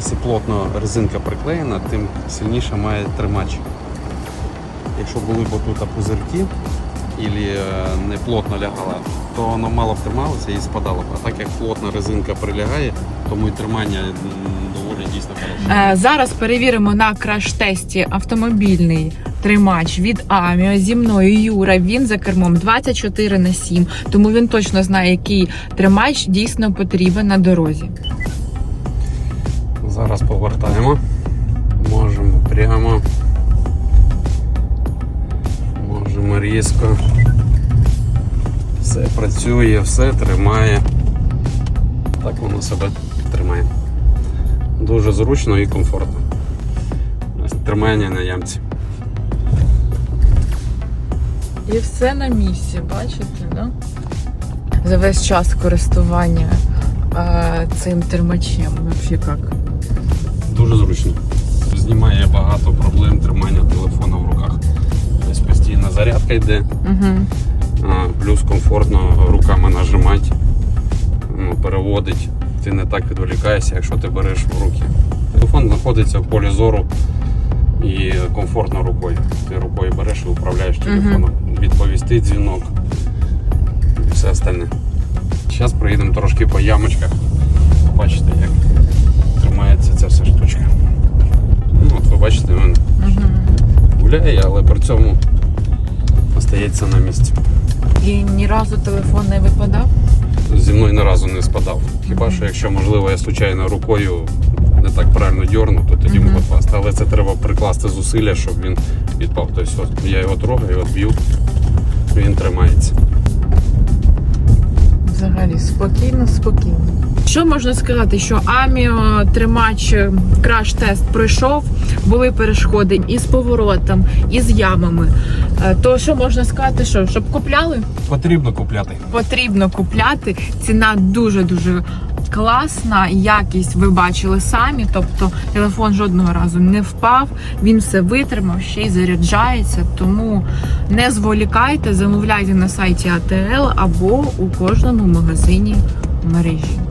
плотно резинка приклеєна, тим сильніше має тримач. Якщо були б тут пузирки або не плотно лягала, то воно мало б трималося і спадало б. А так як плотно резинка прилягає, тому і тримання доволі дійсно хороше. Е, Зараз перевіримо на краш-тесті автомобільний тримач від Аміо зі мною Юра. Він за кермом 24 на 7, тому він точно знає, який тримач дійсно потрібен на дорозі. Зараз повертаємо. Можемо прямо. Можемо різко. Все працює, все тримає. Так воно себе тримає. Дуже зручно і комфортно. Тримання на ямці. І все на місці, бачите, да? За весь час користування цим тримачем. Вообще як? Дуже зручно. Знімає багато проблем тримання телефону в руках. Ось постійна зарядка йде. Угу. А, Плюс комфортно руками нажимати, ну, переводить. Ти не так відволікаєшся, якщо ти береш в руки. Телефон знаходиться в полі зору і комфортно рукою. Ти рукою береш і управляєш телефоном. Відповісти дзвінок і все остальне. Зараз проїдемо трошки по ямочках. Побачите, як тримається ця вся штучка. Ну, от ви бачите, він гуляє, але при цьому остається на місці. І ні разу телефон не випадав. зі мною ні разу не спадав. Хіба що якщо можливо я случайно рукою не так правильно дьорну, то тоді Мгм. можу впасти. Але це треба прикласти зусилля, щоб він відпав. Тобто от я його трогаю, от б'ю, він тримається. Взагалі спокійно, спокійно. Що можна сказати, що Аміо тримач краш-тест пройшов, були перешкоди і з поворотом, і з ямами. Е, То що можна сказати, що щоб купляли? Потрібно купляти. Потрібно купляти. Ціна дуже дуже класна. Якість ви бачили самі. Тобто телефон жодного разу не впав. Він все витримав, ще й заряджається. Тому не зволікайте, замовляйте на сайті АТЛ або у кожному магазині мережі.